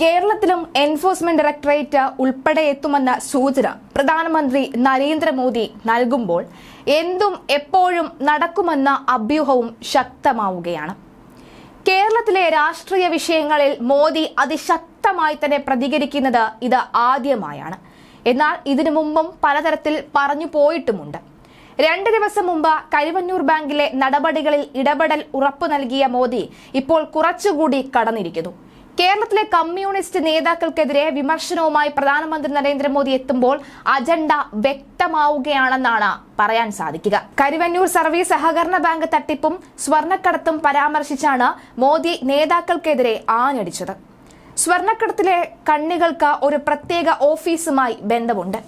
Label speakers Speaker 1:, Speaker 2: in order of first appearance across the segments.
Speaker 1: കേരളത്തിലും enforcement directorate ഉൾപ്പെടെ എത്തുമെന്ന സൂചന പ്രധാനമന്ത്രി നരേന്ദ്രമോദി നൽകുമ്പോൾ എന്തും എപ്പോഴും നടക്കുമെന്ന അഭ്യൂഹവും ശക്തമാവുകയാണ്. കേരളത്തിലെ രാഷ്ട്രീയ വിഷയങ്ങളിൽ മോദി അതിശക്തമായി തന്നെ പ്രതികരിക്കുന്നത് ഇത് ആദ്യമായാണ്. എന്നാൽ ഇതിനു മുമ്പും പലതരത്തിൽ പറഞ്ഞു പോയിട്ടുമുണ്ട്. രണ്ട് ദിവസം മുമ്പ് കരുവന്നൂർ ബാങ്കിലെ നടപടികളിൽ ഇടപെടൽ ഉറപ്പു നൽകിയ മോദി ഇപ്പോൾ കുറച്ചുകൂടി കടന്നിരിക്കുന്നു. കേരളത്തിലെ കമ്മ്യൂണിസ്റ്റ് നേതാക്കൾക്കെതിരെ വിമർശനവുമായി പ്രധാനമന്ത്രി നരേന്ദ്രമോദി എത്തുമ്പോൾ അജണ്ട വ്യക്തമാവുകയാണെന്നാണ് പറയാൻ സാധിക്കുക. കരുവന്നൂർ സർവീസ് സഹകരണ ബാങ്ക് തട്ടിപ്പും സ്വർണക്കടത്തും പരാമർശിച്ചാണ് മോദി നേതാക്കൾക്കെതിരെ ആഞ്ഞടിച്ചത്. സ്വർണക്കടത്തിലെ കണ്ണികൾക്ക് ഒരു പ്രത്യേക ഓഫീസുമായി ബന്ധമുണ്ട്.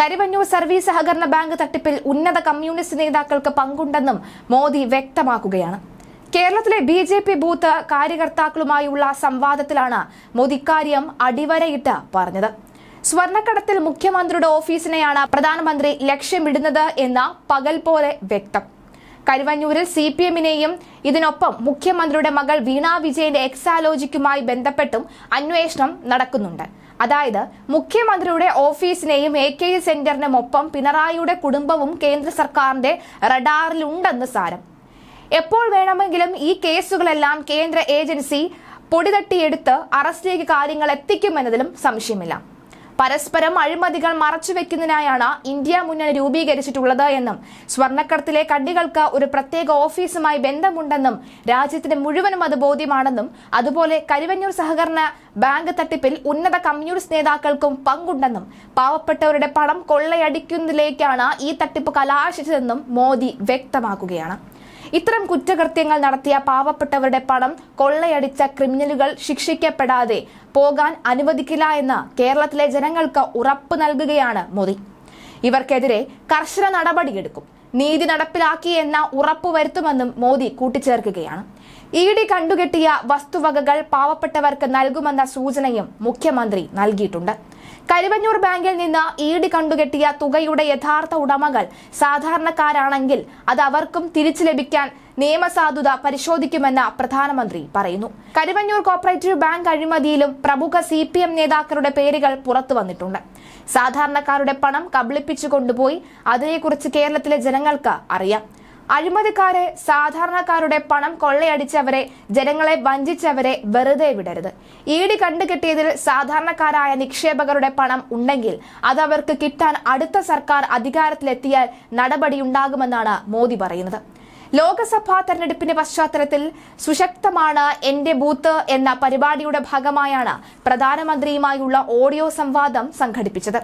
Speaker 1: കരുവന്നൂർ സർവീസ് സഹകരണ ബാങ്ക് തട്ടിപ്പിൽ ഉന്നത കമ്മ്യൂണിസ്റ്റ് നേതാക്കൾക്ക് പങ്കുണ്ടെന്നും മോദി വ്യക്തമാക്കുകയാണ്. കേരളത്തിലെ ബി ജെ പി ബൂത്ത് കാര്യകർത്താക്കളുമായുള്ള സംവാദത്തിലാണ് മോദി ഇക്കാര്യം അടിവരയിട്ട് പറഞ്ഞത്. സ്വർണക്കടത്തിൽ മുഖ്യമന്ത്രിയുടെ ഓഫീസിനെയാണ് പ്രധാനമന്ത്രി ലക്ഷ്യമിടുന്നത് എന്ന പകൽ പോലെ വ്യക്തം. കരുവഞ്ഞൂരിൽ സി പി എമ്മിനെയും ഇതിനൊപ്പം മുഖ്യമന്ത്രിയുടെ മകൾ വീണ വിജയന്റെ എക്സാലോജിക്കുമായി ബന്ധപ്പെട്ടും അന്വേഷണം നടക്കുന്നുണ്ട്. അതായത് മുഖ്യമന്ത്രിയുടെ ഓഫീസിനെയും എ കെ ജി സെന്ററിനും ഒപ്പം പിണറായിയുടെ കുടുംബവും കേന്ദ്ര സർക്കാരിന്റെ റഡാറിലുണ്ടെന്ന് സാരം. എപ്പോൾ വേണമെങ്കിലും ഈ കേസുകളെല്ലാം കേന്ദ്ര ഏജൻസി പൊടിതട്ടിയെടുത്ത് അറസ്റ്റിലേക്ക് കാര്യങ്ങൾ എത്തിക്കുമെന്നതിലും സംശയമില്ല. പരസ്പരം അഴിമതികൾ മറച്ചുവെക്കുന്നതിനായാണ് ഇന്ത്യ മുന്നണി രൂപീകരിച്ചിട്ടുള്ളത് എന്നും സ്വർണക്കടത്തിലെ കണ്ണികൾക്ക് ഒരു പ്രത്യേക ഓഫീസുമായി ബന്ധമുണ്ടെന്നും രാജ്യത്തിന് മുഴുവനും അത് ബോധ്യമാണെന്നും അതുപോലെ കരുവന്നൂർ സഹകരണ ബാങ്ക് തട്ടിപ്പിൽ ഉന്നത കമ്മ്യൂണിസ്റ്റ് നേതാക്കൾക്കും പങ്കുണ്ടെന്നും പാവപ്പെട്ടവരുടെ പണം കൊള്ളയടിക്കുന്നതിലേക്കാണ് ഈ തട്ടിപ്പ് കലാശിച്ചതെന്നും മോദി വ്യക്തമാക്കുകയാണ്. ഇത്തരം കുറ്റകൃത്യങ്ങൾ നടത്തിയ പാവപ്പെട്ടവരുടെ പണം കൊള്ളയടിച്ച ക്രിമിനലുകൾ ശിക്ഷിക്കപ്പെടാതെ പോകാൻ അനുവദിക്കില്ല എന്ന് കേരളത്തിലെ ജനങ്ങൾക്ക് ഉറപ്പ് നൽകുകയാണ് മോദി. ഇവർക്കെതിരെ കർശന നടപടിയെടുക്കും. നീതി നടപ്പിലാക്കി എന്ന ഉറപ്പ് വരുത്തുമെന്നും മോദി കൂട്ടിച്ചേർക്കുകയാണ്. ഇ ഡി കണ്ടുകെട്ടിയ വസ്തുവകകൾ പാവപ്പെട്ടവർക്ക് നൽകുമെന്ന സൂചനയും മുഖ്യമന്ത്രി നൽകിയിട്ടുണ്ട്. കരുവന്നൂർ ബാങ്കിൽ നിന്ന് ഇ ഡി കണ്ടുകെട്ടിയ തുകയുടെ യഥാർത്ഥ ഉടമകൾ സാധാരണക്കാരാണെങ്കിൽ അത് അവർക്കും തിരിച്ചു ലഭിക്കാൻ നിയമസാധുത പരിശോധിക്കുമെന്ന് പ്രധാനമന്ത്രി പറയുന്നു. കരുവന്നൂർ കോപ്പറേറ്റീവ് ബാങ്ക് അഴിമതിയിലും പ്രമുഖ സി പി എം നേതാക്കളുടെ പേരുകൾ പുറത്തു വന്നിട്ടുണ്ട്. സാധാരണക്കാരുടെ പണം കബളിപ്പിച്ചു കൊണ്ടുപോയി അതിനെക്കുറിച്ച് കേരളത്തിലെ ജനങ്ങൾക്ക് അറിയാം. അഴിമതിക്കാരെ സാധാരണക്കാരുടെ പണം കൊള്ളയടിച്ചവരെ ജനങ്ങളെ വഞ്ചിച്ചവരെ വെറുതെ വിടരുത്. ഈടി കണ്ടുകെട്ടിയതിൽ സാധാരണക്കാരായ നിക്ഷേപകരുടെ പണം ഉണ്ടെങ്കിൽ അത് അവർക്ക് കിട്ടാൻ അടുത്ത സർക്കാർ അധികാരത്തിലെത്തിയാൽ നടപടിയുണ്ടാകുമെന്നാണ് മോദി പറയുന്നത്. ലോക്സഭാ തെരഞ്ഞെടുപ്പിന്റെ പശ്ചാത്തലത്തിൽ സുശക്തമാണ് എന്റെ ബൂത്ത് എന്ന പരിപാടിയുടെ ഭാഗമായാണ് പ്രധാനമന്ത്രിയുമായുള്ള ഓഡിയോ സംവാദം സംഘടിപ്പിച്ചത്.